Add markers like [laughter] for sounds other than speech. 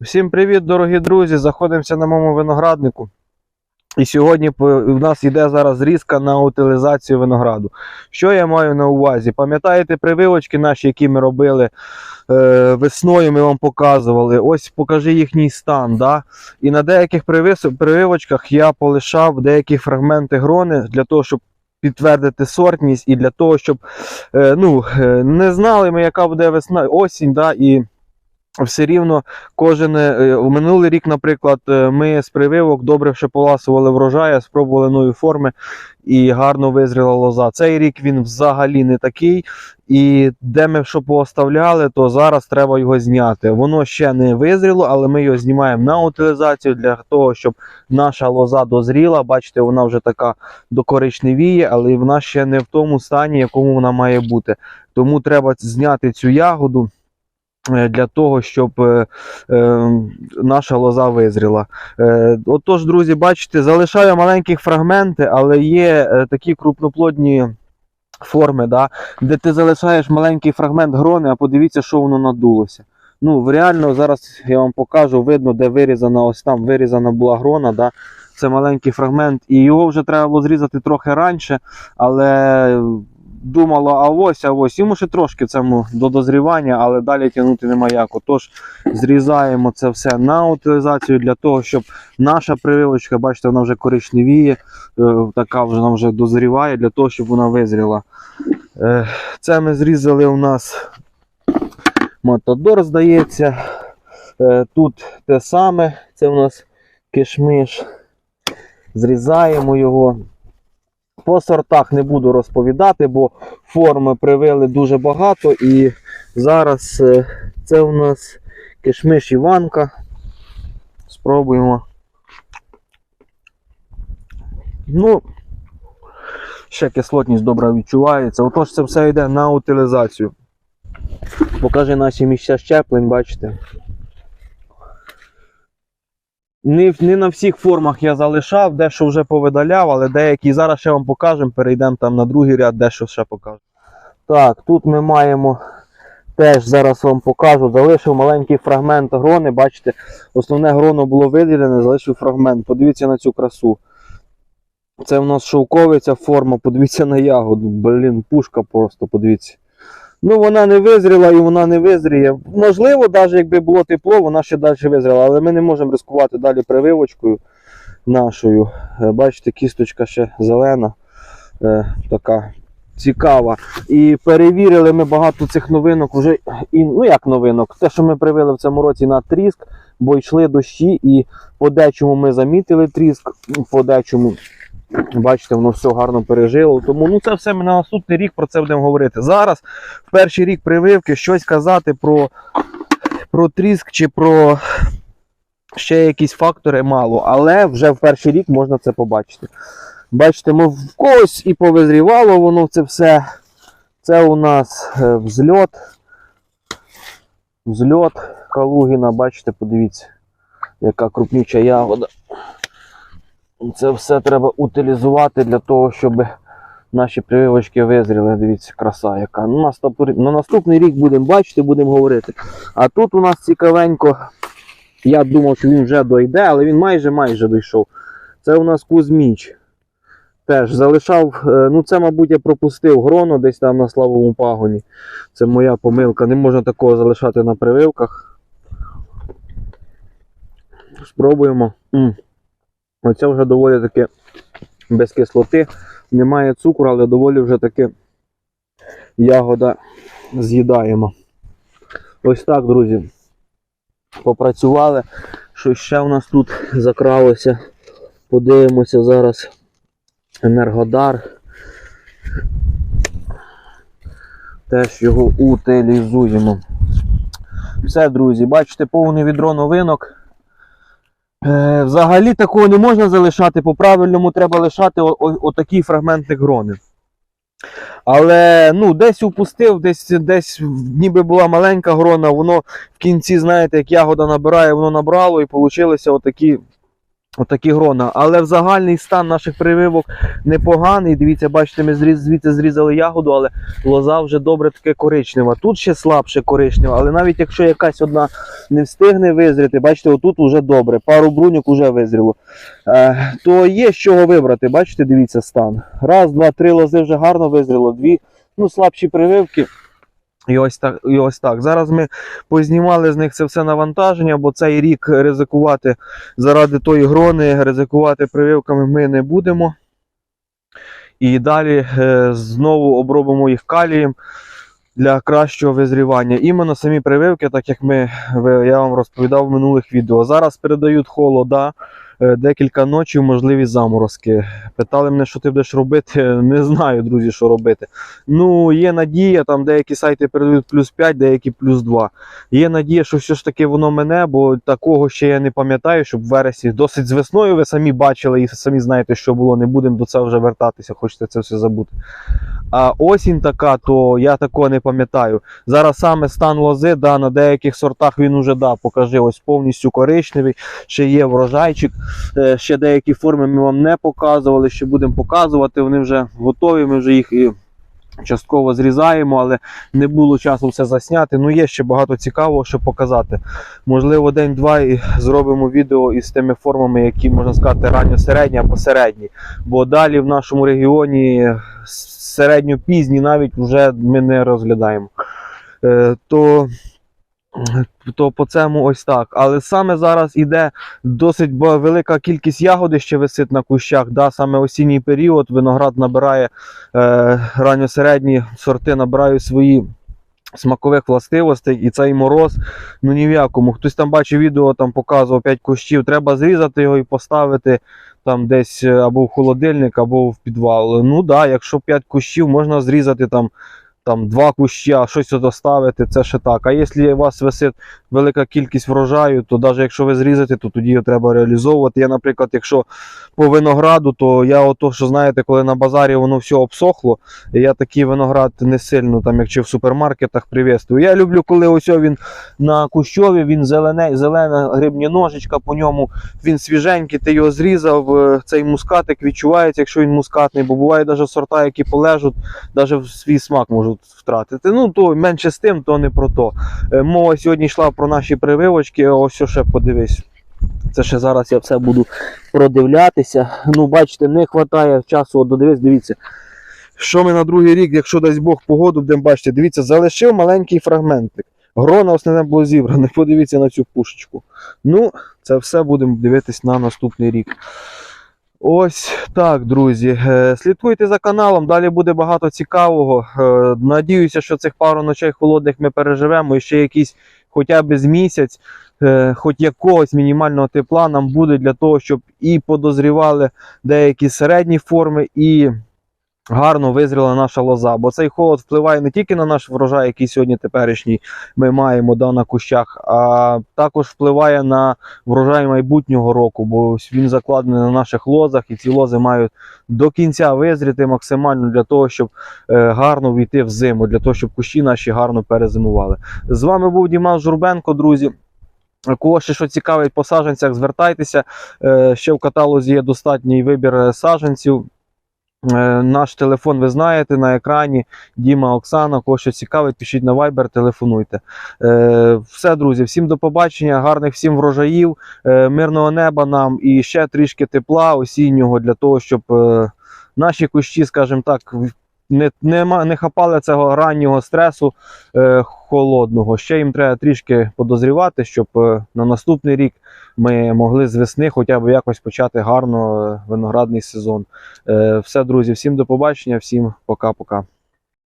Всім привіт, дорогі друзі! Заходимося на моєму винограднику. І сьогодні у нас йде зараз різка на утилізацію винограду. Що я маю на увазі? Пам'ятаєте прививочки наші, які ми робили е, весною, ми вам показували. Ось покажи їхній стан. Да? І на деяких прививочках я полишав деякі фрагменти грони для того, щоб підтвердити сортність, і для того, щоб е, ну, е, не знали ми, яка буде весна, осінь, да? і все рівно кожен е, у минулий рік, наприклад, е, ми з прививок добре ще поласували врожая, спробували нові форми і гарно визріла лоза. Цей рік він взагалі не такий. І де ми що пооставляли, то зараз треба його зняти. Воно ще не визріло, але ми його знімаємо на утилізацію для того, щоб наша лоза дозріла. Бачите, вона вже така докоричневіє, але вона ще не в тому стані, якому вона має бути. Тому треба зняти цю ягоду е, для того, щоб е, е, наша лоза визріла. Е, отож, друзі, бачите, залишаю маленькі фрагменти, але є е, такі крупноплодні форми, да, де ти залишаєш маленький фрагмент грони, а подивіться, що воно надулося. Ну, реально, зараз я вам покажу, видно, де вирізана, ось там вирізана була грона. Да? Це маленький фрагмент, і його вже треба було зрізати трохи раніше, але думало, а ось, а ось. Йому ще трошки цьому до дозрівання, але далі тягнути нема як. Отож, зрізаємо це все на утилізацію для того, щоб наша прививочка, бачите, вона вже коричневіє, е, така вже вона вже дозріває для того, щоб вона визріла. Е, Це ми зрізали у нас Матадор, здається. Е, Тут те саме, це у нас кишмиш. Зрізаємо його. По сортах не буду розповідати, бо форми привили дуже багато. І зараз е, це у нас кишмиш Іванка. Спробуємо. Ну, ще кислотність добре відчувається. Отож, це все йде на утилізацію. Покажи наші місця щеплень, бачите. Не, не на всіх формах я залишав, дещо вже повидаляв, але деякі зараз ще вам покажемо, перейдемо там на другий ряд, дещо ще покажу. Так, тут ми маємо теж зараз вам покажу. Залишив маленький фрагмент грони. Бачите, основне гроно було виділене, залишив фрагмент. Подивіться на цю красу. Це у нас шовковиця форма, подивіться на ягоду. Блін, пушка просто, подивіться. Ну, вона не визріла і вона не визріє. Можливо, навіть якби було тепло, вона ще далі визріла, але ми не можемо ризикувати далі прививочкою нашою. Е, Бачите, кісточка ще зелена, е, така цікава. І перевірили ми багато цих новинок вже. І, ну як новинок, те, що ми привили в цьому році на тріск, бо йшли дощі, і по дечому ми замітили тріск, по дечому. Бачите, воно все гарно пережило. Тому ну це все ми на наступний рік про це будемо говорити. Зараз, в перший рік прививки, щось казати про, про тріск чи про ще якісь фактори мало. Але вже в перший рік можна це побачити. Бачите, ми в когось і повизрівало воно це все. Це у нас е, взльот. Взльот Калугіна, бачите, подивіться, яка крупнюча ягода. Це все треба утилізувати для того, щоб наші прививочки визріли. Дивіться, краса яка. Ну, на, наступний рік будемо бачити, будемо говорити. А тут у нас цікавенько. Я думав, що він вже дойде, але він майже майже дійшов. Це у нас Кузьміч. Теж залишав, е, ну це, мабуть, я пропустив гроно десь там на славовому пагоні. Це моя помилка. Не можна такого залишати на прививках. Спробуємо. М. Оце вже доволі таки без кислоти. Немає цукру, але доволі вже таки ягода з'їдаємо. Ось так, друзі. Попрацювали. Що ще у нас тут закралося? Подивимося зараз. Енергодар. Теж його утилізуємо. Все, друзі, бачите, повне відро новинок. Е, взагалі такого не можна залишати, по-правильному треба лишати отакі фрагменти грони. Але ну, десь упустив, десь, десь ніби була маленька грона, воно в кінці, знаєте, як ягода набирає, воно набрало і отакі Отакі грона. Але в загальний стан наших прививок непоганий. Дивіться, бачите, ми зріз, звідси зрізали ягоду, але лоза вже добре таке коричнева. Тут ще слабше коричнева, але навіть якщо якась одна не встигне визріти, бачите, отут вже добре, пару бруньок вже визріло. Е, то є з чого вибрати. Бачите, дивіться стан. Раз, два, три лози вже гарно визріло, дві ну, слабші прививки. І ось так. І ось так. Зараз ми познімали з них це все навантаження, бо цей рік ризикувати заради тої грони, ризикувати прививками ми не будемо. І далі е, знову обробимо їх калієм для кращого визрівання. Іменно самі прививки, так як ми, я вам розповідав в минулих відео. Зараз передають холода, декілька ночів, можливі заморозки. Питали мене, що ти будеш робити. [laughs] Не знаю, друзі, що робити. Ну, є надія, там деякі сайти передають плюс 5, деякі плюс 2. Є надія, що все ж таки воно мене, бо такого ще я не пам'ятаю, щоб в вересні досить з весною ви самі бачили і самі знаєте, що було. Не будемо до цього вже вертатися, хочете це все забути. А осінь така, то я такого не пам'ятаю. Зараз саме стан лози, да, на деяких сортах він уже да, покажи, ось повністю коричневий, ще є врожайчик, е, ще деякі форми ми вам не показували, ще будемо показувати. Вони вже готові, ми вже їх і частково зрізаємо, але не було часу все засняти. Ну, є ще багато цікавого, що показати. Можливо, день-два і зробимо відео із тими формами, які можна сказати ранньо-середні або середні. Бо далі в нашому регіоні середньо-пізні навіть вже ми не розглядаємо. Е, то, то по цьому ось так. Але саме зараз іде досить велика кількість ягоди ще висить на кущах. Да, саме осінній період виноград набирає е, ранньо-середні сорти, набирають свої. Смакових властивостей і цей мороз, ну ні в якому. Хтось там бачив відео, там показував 5 кущів. Треба зрізати його і поставити там десь е, або в холодильник, або в підвал. Ну да, якщо 5 кущів, можна зрізати там, там 2 кущі, а щось доставити, це ще так. А якщо у вас висить велика кількість врожаю, то навіть якщо ви зрізати, то тоді його треба реалізовувати. Я, наприклад, якщо по винограду, то я ото, що знаєте, коли на базарі воно все обсохло, я такий виноград не сильно, там, як чи в супермаркетах привезтую. Я люблю, коли ось він на кущові, він зелене, зелена грибні ножичка по ньому, він свіженький, ти його зрізав, е, цей мускатик відчувається, якщо він мускатний, бо буває навіть сорта, які полежуть, навіть свій смак можуть втратити. Ну, то менше з тим, то не про то. Е, Мова сьогодні йшла про наші прививочки, ось що ще подивись. Це ще зараз я все буду продивлятися. Ну, бачите, не вистачає часу. От додивись, дивіться. Що ми на другий рік, якщо дасть Бог погоду, будемо бачити, дивіться, залишив маленький фрагментик. Грона основне було зібране. [laughs] Подивіться на цю пушечку. Ну, це все будемо дивитись на наступний рік. Ось так, друзі. Е, Слідкуйте за каналом, далі буде багато цікавого. Е, Надіюся, що цих пару ночей холодних ми переживемо і ще якийсь хоча б з місяць, е, хоч якогось мінімального тепла нам буде для того, щоб і подозрівали деякі середні форми, і гарно визріла наша лоза. Бо цей холод впливає не тільки на наш врожай, який сьогодні теперішній ми маємо да, на кущах, а також впливає на врожай майбутнього року, бо він закладений на наших лозах, і ці лози мають до кінця визріти максимально для того, щоб е, гарно війти в зиму, для того, щоб кущі наші гарно перезимували. З вами був Дімас Журбенко, друзі. Кого ще що цікавить по саджанцях, звертайтеся. Е, Ще в каталозі є достатній вибір е, саджанців. Е, Наш телефон ви знаєте на екрані. Діма Оксана. Кого що цікавить, пишіть на Viber, телефонуйте. Е, Все, друзі, всім до побачення, гарних всім врожаїв, е, мирного неба нам і ще трішки тепла осіннього для того, щоб наші кущі, скажімо так, не, не, не хапали цього раннього стресу е, холодного. Ще їм треба трішки подозрівати, щоб е, на наступний рік ми могли з весни хоча б якось почати гарно е, виноградний сезон. Е, все, друзі, всім до побачення, всім пока-пока.